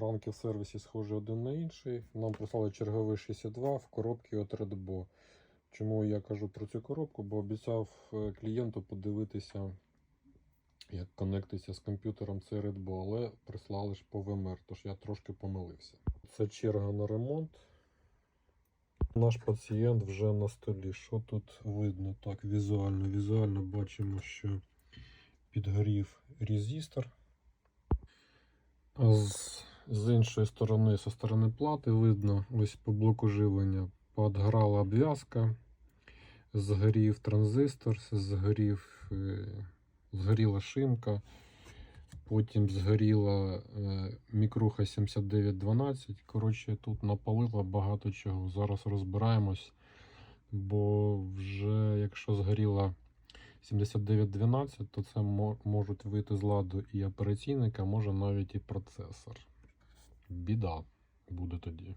Ранки в сервісі схожі один на інший. Нам прислали черговий 62 в коробці от Redbo. Чому я кажу про цю коробку? Бо обіцяв е, клієнту подивитися, як конектиться з комп'ютером цей Redbo, але прислали ж по VMR, тож я трошки помилився. Це черга на ремонт. Наш пацієнт вже на столі. Що тут видно? Так, візуально. Візуально бачимо, що підгорів резистор. З, з іншої сторони, зі сторони плати, видно, ось по блоку живлення подгорала обв'язка, згорів транзистор, згорів, е, згоріла шимка, потім згоріла е, мікруха 7912. Коротше, тут напалило багато чого. Зараз розбираємось, бо вже якщо згоріла 7912, то це можуть вийти з ладу і операційник, а може навіть і процесор. Біда буде тоді.